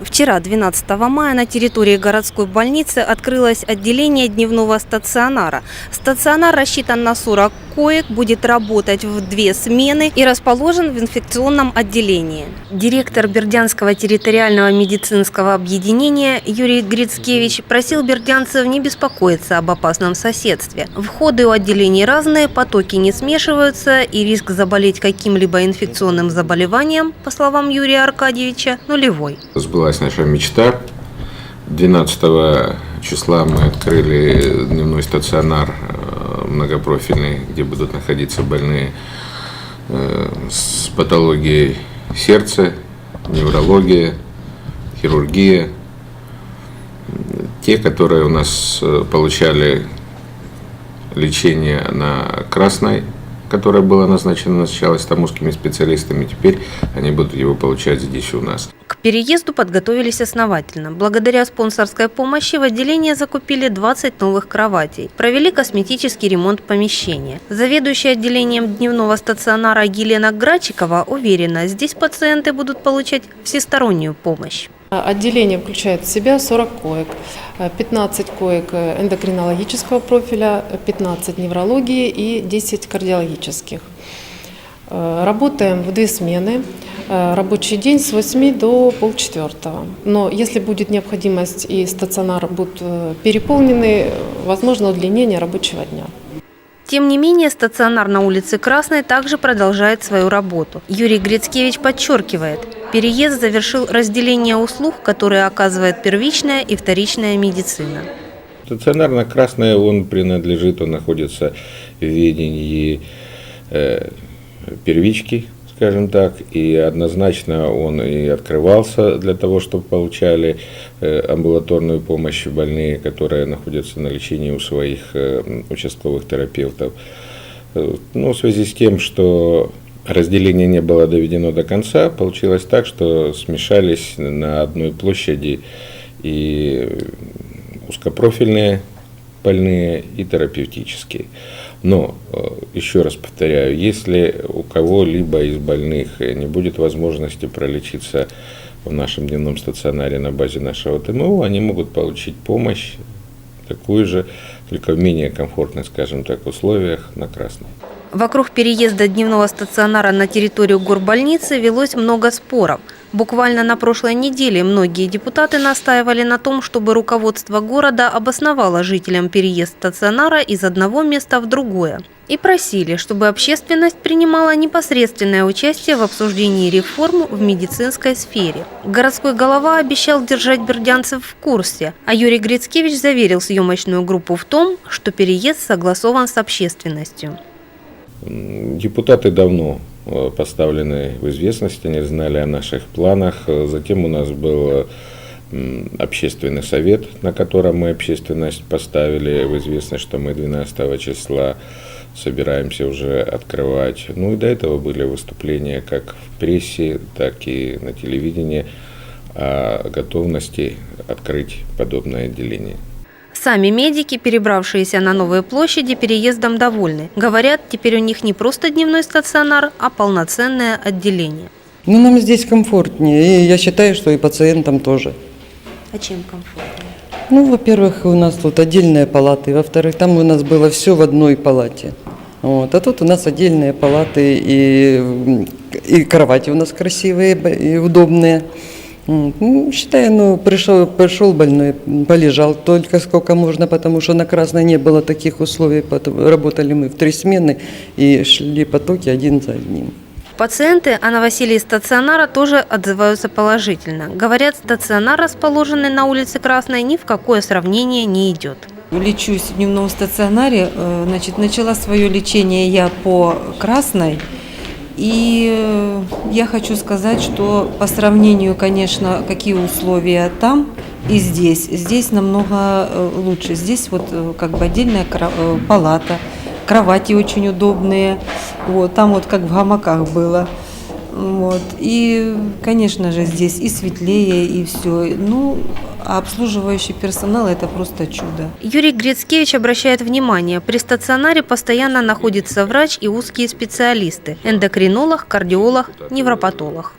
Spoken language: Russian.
Вчера, 12 мая, на территории городской больницы открылось отделение дневного стационара. Стационар рассчитан на 40 коек, будет работать в две смены и расположен в инфекционном отделении. Директор Бердянского территориального медицинского объединения Юрий Грицкевич просил бердянцев не беспокоиться об опасном соседстве. Входы у отделений разные, потоки не смешиваются и риск заболеть каким-либо инфекционным заболеванием, по словам Юрия Аркадьевича, нулевой. Сбылась наша мечта. 12 числа мы открыли дневной стационар многопрофильный, где будут находиться больные э, с патологией сердца, неврология, хирургия. Те, которые у нас э, получали лечение на красной, которое было назначено сначала стамбульскими специалистами, теперь они будут его получать здесь у нас. Переезду подготовились основательно. Благодаря спонсорской помощи в отделение закупили 20 новых кроватей. Провели косметический ремонт помещения. Заведующая отделением дневного стационара Елена Грачикова уверена, здесь пациенты будут получать всестороннюю помощь. Отделение включает в себя 40 коек, 15 коек эндокринологического профиля, 15 неврологии и 10 кардиологических. Э, Работаем в две смены. Э, Рабочий день с 8 до полчетвертого. Но если будет необходимость и стационар будут э, переполнены, возможно удлинение рабочего дня. Тем не менее, стационар на улице Красной также продолжает свою работу. Юрий Грицкевич подчеркивает, переезд завершил разделение услуг, которые оказывает первичная и вторичная медицина. Стационар на Красное, он принадлежит, он находится в ведении первички, скажем так, и однозначно он и открывался для того, чтобы получали э, амбулаторную помощь больные, которые находятся на лечении у своих э, участковых терапевтов. Э, Ну, в связи с тем, что разделение не было доведено до конца, получилось так, что смешались на одной площади и узкопрофильные больные и терапевтические. Но, э, еще раз повторяю, если у кого-либо из больных не будет возможности пролечиться в нашем дневном стационаре на базе нашего ТМО, они могут получить помощь такую же, только в менее комфортных, скажем так, условиях на Красной. Вокруг переезда дневного стационара на территорию горбольницы велось много споров. Буквально на прошлой неделе многие депутаты настаивали на том, чтобы руководство города обосновало жителям переезд стационара из одного места в другое. И просили, чтобы общественность принимала непосредственное участие в обсуждении реформ в медицинской сфере. Городской голова обещал держать бердянцев в курсе, а Юрий Грицкевич заверил съемочную группу в том, что переезд согласован с общественностью. Депутаты давно поставлены в известность, они знали о наших планах. Э, Затем у нас был э, общественный совет, на котором мы общественность поставили в известность, что мы 12 числа собираемся уже открывать. Ну и до этого были выступления как в прессе, так и на телевидении о готовности открыть подобное отделение. Сами медики, перебравшиеся на новые площади, переездом довольны. Говорят, теперь у них не просто дневной стационар, а полноценное отделение. Ну, нам здесь комфортнее, и я считаю, что и пациентам тоже. А чем комфортнее? Ну, во-первых, у нас тут отдельные палаты, во-вторых, там у нас было все в одной палате. Вот. А тут у нас отдельные палаты, и, и кровати у нас красивые и удобные. Ну, считаю, ну, пришел, пришел больной, полежал только сколько можно, потому что на Красной не было таких условий. потом Работали мы в три смены и шли потоки один за одним. Пациенты о новоселье стационара тоже отзываются положительно. Говорят, стационар, расположенный на улице Красной, ни в какое сравнение не идет. Лечусь в дневном стационаре. Э, Значит, начала свое лечение я по красной. И э, я хочу сказать, что по сравнению, конечно, какие условия там и здесь, здесь намного э, лучше. Здесь вот э, как бы отдельная палата, кровати очень удобные. Вот, там вот как в гамаках было. Вот. И, конечно же, здесь и светлее, и все. Ну, а обслуживающий персонал – это просто чудо. Юрий Грицкевич обращает внимание, при стационаре постоянно находится врач и узкие специалисты – эндокринолог, кардиолог, невропатолог.